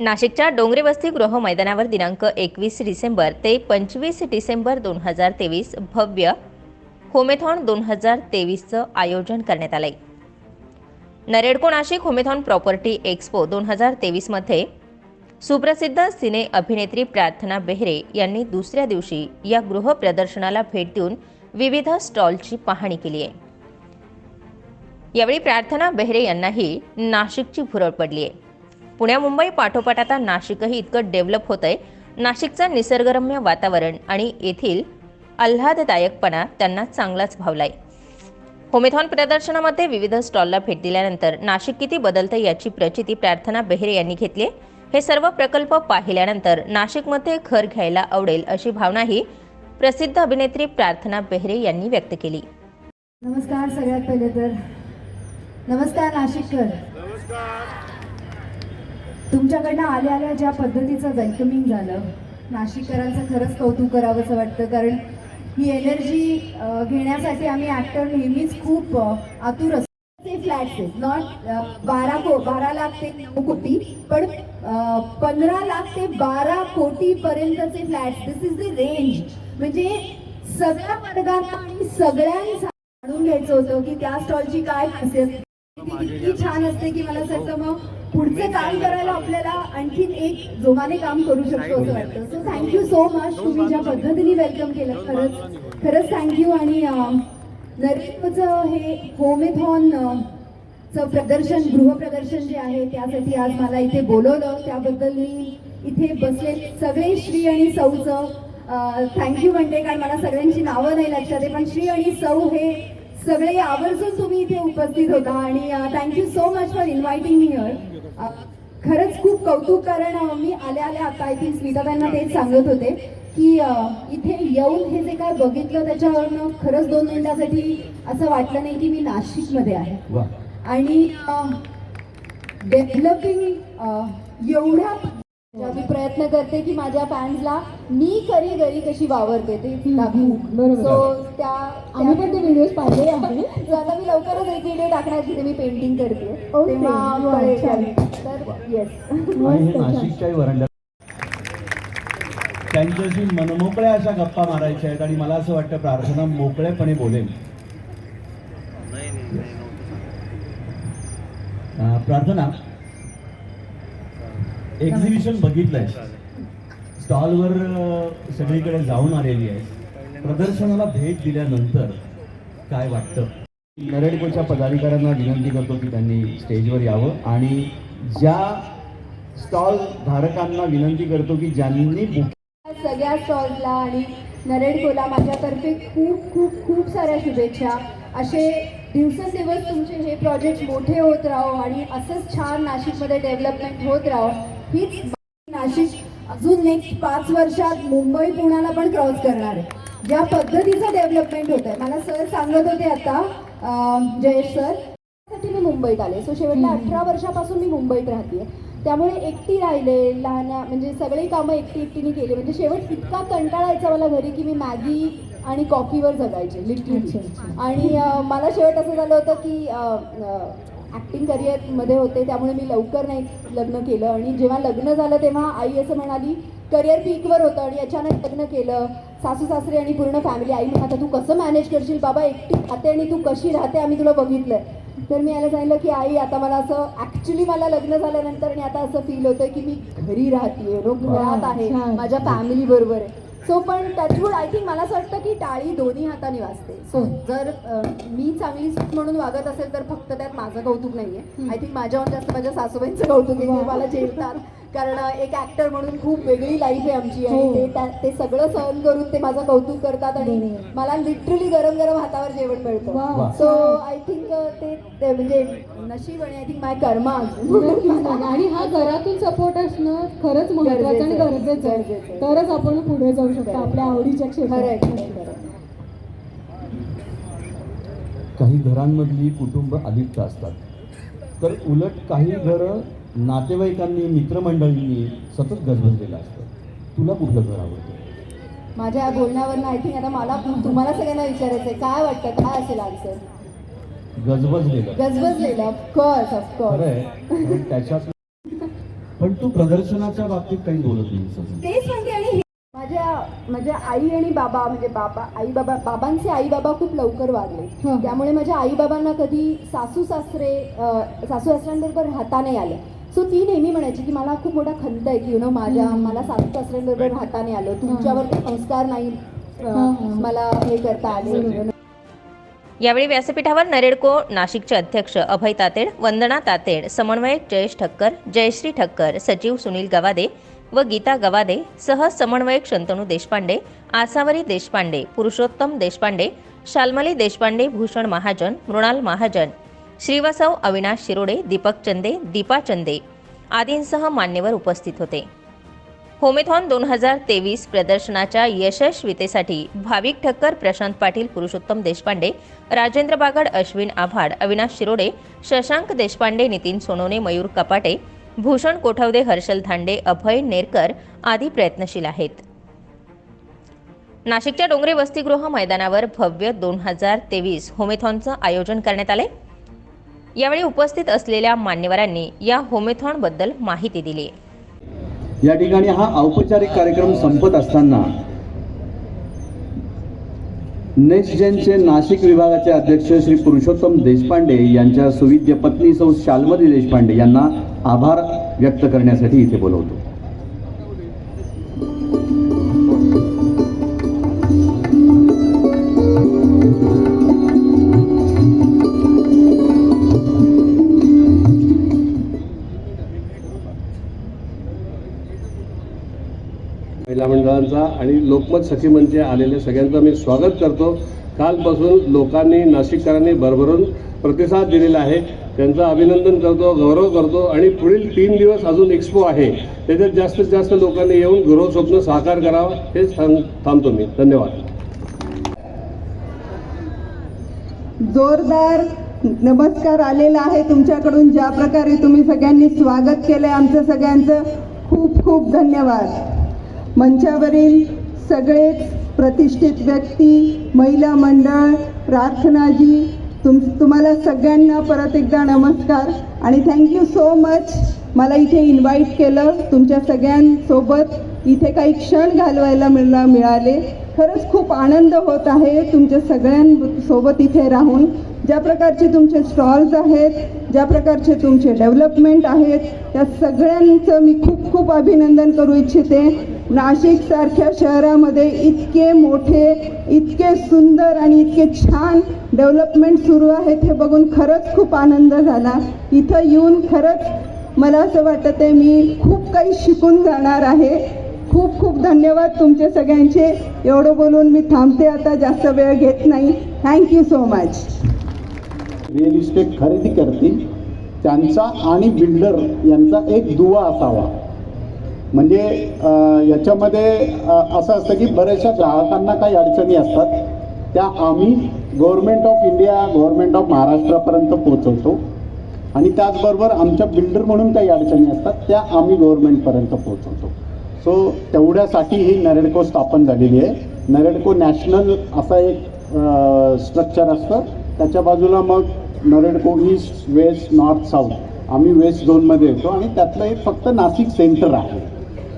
नाशिकच्या डोंगरे वस्ती गृह मैदानावर दिनांक एकवीस डिसेंबर ते पंचवीस डिसेंबर दोन हजार तेवीस भव्य होमेथॉन दोन हजार तेवीसचं आयोजन करण्यात आलंय. NAREDCO Nashik Homethon property expo दोन हजार तेवीसमध्ये सुप्रसिद्ध सिने अभिनेत्री प्रार्थना बेहरे यांनी दुसऱ्या दिवशी या गृह प्रदर्शनाला भेट देऊन विविध स्टॉलची पाहणी केली आहे. यावेळी प्रार्थना बेहरे यांनाही नाशिकची भुरळ पडली आहे. पुण्या मुंबई पाठोपाठ आता नाशिकही इतकं डेव्हलप होत आहे. नाशिकचं निसर्गरम्य वातावरण आणि येथील आल्हाददायकपणा त्यांना चांगलाच भावलाय. होमेथॉन प्रदर्शनामध्ये विविध स्टॉलला भेट दिल्यानंतर नाशिक किती बदलतं याची प्रचिती प्रार्थना बेहरे यांनी घेतली. हे सर्व प्रकल्प पाहिल्यानंतर नाशिकमध्ये घर घ्यायला आवडेल अशी भावनाही प्रसिद्ध अभिनेत्री प्रार्थना बेहरे यांनी व्यक्त केली. नमस्कार सगळ्यात पहिले तर. नमस्कार नाशिककर. तुमच्याकडनं आल्या आल्या ज्या पद्धतीचं वेलकमिंग झालं नाशिककरांचं खरंच कौतुक करावंसं वाटतं कारण ही एनर्जी घेण्यासाठी आम्ही ॲक्टर नेहमीच खूप आतुर असतो. ते फ्लॅट्स आहेत. नॉट बारा को बारा लाख ते नऊ कोटी पण पंधरा लाख ते बारा कोटी पर्यंतचे flats this is the range म्हणजे सगळ्या वर्गांना आणि सगळ्यांना जाणून घ्यायचं होतं की त्या स्टॉलची काय खासियत. ती इतकी छान असते की मला असं मग पुढचं काम करायला आपल्याला आणखीन एक जोमाने काम करू शकतो असं वाटतं. सो थँक्यू सो मच तुम्ही ज्या पद्धतीने वेलकम केलं खरंच खरंच थँक्यू आणि अं, नरेंद्रचं हे होमेथॉन चं प्रदर्शन गृहप्रदर्शन जे आहे त्यासाठी आज मला इथे बोलवलं. त्याबद्दल मी इथे बसले. सगळे श्री आणि सौचं थँक्यू म्हणते कारण मला सगळ्यांची नावं नाही लक्षात आहे पण श्री आणि सौ हे सगळे आवर्जून तुम्ही इथे उपस्थित होता. आणि thank you so much for inviting me here खरंच खूप कौतुक कारण मी आल्या आल्या आता आय थिंक स्मिता त्यांना तेच सांगत होते की इथे येऊन हे जे काय बघितलं त्याच्यावरनं खरंच दोन मिनिटासाठी असं वाटलं नाही की मी नाशिकमध्ये आहे. आणि डेव्हलपिंग एवढ्या मी प्रयत्न करते की माझ्या फॅन्सला मी खरी घरी कशी वावरते ते दाखवू. सो त्या आम्ही पण ते व्हिडिओज पाहिले आता मी लवकरच एक व्हिडिओ टाकणार जिथे मी पेंटिंग करते. तर येस त्यांच्याशी मनमोकळ्या अशा गप्पा मारायच्या आहेत आणि मला असं वाटतं प्रार्थना मोकळेपणे बोलेल. प्रार्थना एक्झिबिशन बघितलंय. स्टॉलवर सगळीकडे जाऊन आलेली आहे. प्रदर्शनाला भेट दिल्यानंतर काय वाटतं? नरेडकोच्या पदाधिकाऱ्यांना विनंती करतो की त्यांनी स्टेजवर यावं आणि ज्या स्टॉल धारकांना विनंती करतो की ज्यांनी बुक सगळ्या स्टॉल्सला आणि नरेडकोला माझ्यातर्फे खूप खूप खूप साऱ्या शुभेच्छा. असे दिवसेंदिवस तुमचे हे प्रोजेक्ट मोठे होत राहो आणि असंच छान नाशिकमध्ये डेव्हलपमेंट होत राहो. हीच नाशिक अजून नेक्स्ट पाच वर्षात मुंबई पुण्याला पण क्रॉस करणार. आहे ज्या पद्धतीचं डेव्हलपमेंट होत आहे मला सर सांगत होते आता जयेश सरसाठी मी मुंबईत आले. सो शेवटच्या अठरा वर्षापासून मी मुंबईत राहते त्यामुळे एकटी राहिले लहान म्हणजे सगळी कामं एकटी एकटीने केली. म्हणजे शेवट इतका कंटाळा यायचा मला घरी की मी मॅगी आणि कॉफीवर जगायचे लिटरली. आणि मला शेवट असं झालं होतं की ॲक्टिंग करिअरमध्ये होते त्यामुळे मी लवकर नाही लग्न केलं. आणि जेव्हा लग्न झालं तेव्हा आई असं म्हणाली करिअर पीकवर होतं आणि अचानक लग्न केलं. सासू सासरे आणि पूर्ण फॅमिली आई आता तू कसं मॅनेज करशील? बाबा एकटी राहते आणि तू कशी राहते? आम्ही तुला बघितलंय. तर मी याला सांगितलं की आई आता मला असं ॲक्च्युली मला लग्न झाल्यानंतर आणि आता असं फील होतं की मी घरी राहते नो घरात आहे. माझ्या फॅमिली बरोबर आहे. सो पण टचवूड आय थिंक मला असं वाटतं की टाळी दोन्ही हाताने वाजते. सो जर मी चांगली सूट म्हणून वागत असेल तर फक्त त्यात माझं कौतुक नाहीये. आय थिंक माझ्याहून जास्त माझ्या सासूबाईंचं कौतुक आहे मला झेलतात कारण एक ऍक्टर म्हणून खूप वेगळी लाईफ आहे आमची आणि हो. ते ते सगळं सहन करून ते माझं कौतुक करतात आणि. मला लिटरली गरम गरम हातावर जेवण. मिळतं सो आय थिंक ते ते म्हणजे नशीब आणि आय थिंक माय कर्मा. आणि हा घरातून सपोर्ट असणं खरंच महत्वाचं आणि गरजेचं आहे. तरच आपण पुढे जाऊ शकतो. आपल्या आवडीच्या क्षेत्रात. काही घरांमधली कुटुंब अलिप्त असतात तर उलट काही घरं नातेवाईकांनी मित्रमंडळींनी सतत गजबजलेलं असतं. तुला कुठलं घर आवडतं? माझ्या या बोलण्यावरनं आय थिंक आता मला तुम्हाला सगळ्यांना विचारायचंय काय वाटतं? काय असेल आन्सर गजबजलेलं. गजबजलेलं ऑफकोर्स ऑफकोर्स आहे त्याच्यात पण तू प्रदर्शनाच्या बाबतीत काही बोलत नाही तेच सांगते आणि हे- माझ्या माझ्या आई आणि बाबा म्हणजे बाबा आई बाबा बाबांचे आई बाबा खूप लवकर वारले हं. त्यामुळे माझ्या आई बाबांना कधी सासू सासरे सासू सासऱ्यांबरोबर राहता नाही आलं. सो ती नेहमी म्हणायची की मला खूप मोठा खंत आहे की यु नो माझ्या. मला सासू सासऱ्यांबरोबर राहता नाही आलं तुमच्यावर ते संस्कार नाही. मला हे करता आले. यावेळी व्यासपीठावर नरेडको नाशिकचे अध्यक्ष अभय तातेड वंदना तातेड समन्वयक जयेश ठक्कर जयश्री ठक्कर सचिव सुनील गवादे व गीता गवादे सह समन्वयक शंतनू देशपांडे आसावरी देशपांडे पुरुषोत्तम देशपांडे शाल्मली देशपांडे भूषण महाजन मृणाल महाजन श्रीवासव अविनाश शिरोडे दीपक चंदे दीपा चंदे आदींसह मान्यवर उपस्थित होते. होमेथॉन दोन हजार तेवीस प्रदर्शनाच्या यशस्वीतेसाठी भाविक ठक्कर प्रशांत पाटील पुरुषोत्तम देशपांडे राजेंद्र बागड अश्विन आव्हाड अविनाश शिरोडे शशांक देशपांडे नितीन सोनोने मयूर कपाटे भूषण कोठवदे हर्षल धांडे अभय नेरकर आदी प्रयत्नशील आहेत. नाशिकच्या डोंगरे वसतिगृह मैदानावर भव्य दोन हजार तेवीस होमेथॉनचं आयोजन करण्यात आले यावेळी उपस्थित असलेल्या मान्यवरांनी या होमेथॉनबद्दल माहिती दिली. या ठिकाणी हा औपचारिक कार्यक्रम संपत असताना नेक्स्ट जेनचे नाशिक विभागाचे अध्यक्ष श्री पुरुषोत्तम देशपांडे यांच्या सुविद्य पत्नी सौ शाल्मली देशपांडे यांना आभार व्यक्त करण्यासाठी इथे बोलवतो. महिला मंडळांचा आणि लोकमत सखी मंचे आलेले सगळ्यांचं मी स्वागत करतो. कालपासून लोकांनी नाशिककरांनी भरभरून प्रतिसाद दिलेला आहे. त्यांचं अभिनंदन करतो गौरव करतो आणि पुढील तीन दिवस अजून एक्सपो आहे. त्याच्यात जास्तीत जास्त लोकांनी येऊन गृहस्वप्न साकार करावं हेच थांब थांबतो मी. धन्यवाद. जोरदार नमस्कार आलेला आहे तुमच्याकडून. ज्या प्रकारे तुम्ही सगळ्यांनी स्वागत केलं आमचं सगळ्यांचं खूप खूप धन्यवाद. मंचावरील सगळेच प्रतिष्ठित व्यक्ती महिला मंडळ प्रार्थनाजी तुम तुम्हाला सगळ्यांना परत एकदा नमस्कार. आणि थँक्यू सो मच मला इथे इन्व्हाइट केलं. तुमच्या सगळ्यांसोबत इथे काही क्षण घालवायला मिळा मिळाले. खरंच खूप आनंद होत आहे तुमच्या सगळ्यांसोबत इथे राहून. ज्या प्रकारचे तुमचे स्टॉल्स आहेत ज्या प्रकारचे तुमचे डेव्हलपमेंट आहेत त्या सगळ्यांचं मी खूप खूप अभिनंदन करू इच्छिते. नाशिकसारख्या शहरामध्ये इतके मोठे इतके सुंदर आणि इतके छान डेव्हलपमेंट सुरू आहेत हे बघून खरंच खूप आनंद झाला. इथं येऊन खरंच मला असं वाटतं आहे मी खूप काही शिकून जाणार आहे. खूप खूप धन्यवाद तुमचे सगळ्यांचे. एवढं बोलून मी थांबते आता जास्त वेळ घेत नाही. Thank you so much real estate खरेदी करतील. त्यांचा आणि बिल्डर यांचा एक दुवा असावा. म्हणजे याच्यामध्ये असं असतं की बऱ्याचशा ग्राहकांना काही अडचणी असतात. त्या आम्ही government of India government of महाराष्ट्रापर्यंत पोहोचवतो. आणि त्याचबरोबर आमच्या बिल्डर म्हणून काही अडचणी असतात त्या आम्ही गव्हर्मेंटपर्यंत पोहोचवतो. सो तेवढ्यासाठी ही नरेडको स्थापन झालेली आहे. नरेडको नॅशनल असा एक स्ट्रक्चर असतं. त्याच्या बाजूला मग NAREDCO east west north south आम्ही वेस्ट झोनमध्ये येतो. आणि त्यातलं एक फक्त नाशिक सेंटर आहे.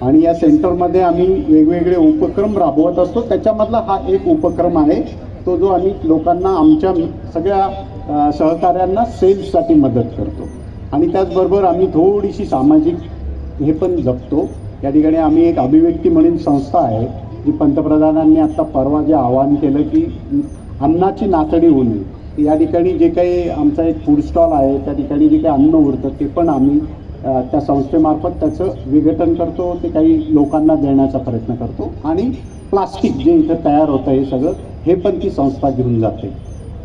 आणि या सेंटरमध्ये आम्ही वेगवेगळे उपक्रम राबवत असतो. त्याच्यामधला हा एक उपक्रम आहे. तो जो आम्ही लोकांना आमच्या सगळ्या सहकाऱ्यांना सेल्ससाठी मदत करतो. आणि त्याचबरोबर आम्ही थोडीशी सामाजिक हे पण जपतो. या ठिकाणी आम्ही एक अभिव्यक्ती म्हणून संस्था आहे जी पंतप्रधानांनी आत्ता परवा जे आवाहन केलं की अन्नाची नातडी होऊ नये. या ठिकाणी जे काही आमचा एक फूड स्टॉल आहे त्या ठिकाणी जे काही अन्न उरतं ते पण आम्ही त्या संस्थेमार्फत त्याचं विघटन करतो ते काही लोकांना देण्याचा प्रयत्न करतो. आणि प्लास्टिक जे इथं तयार होतं हे सगळं हे पण ती संस्था घेऊन जाते.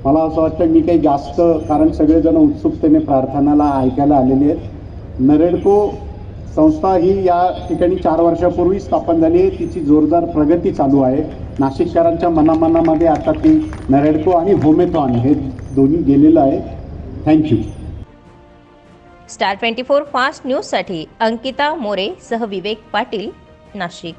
मला असं वाटतं मी काही जास्त कारण सगळेजण उत्सुकतेने प्रार्थनाला ऐकायला आलेले आहेत. नरेडको संस्था ही या ठिकाणी चार वर्षापूर्वी स्थापन झाली आहे. तिची जोरदार प्रगती चालू आहे. नाशिककरांच्या मनामनामध्ये आता ती नरेडको आणि होमेथॉन हे दोन्ही गेलेलं आहे. Thank you. Star twenty four fast न्यूजसाठी अंकिता मोरे सह विवेक पाटील नाशिक.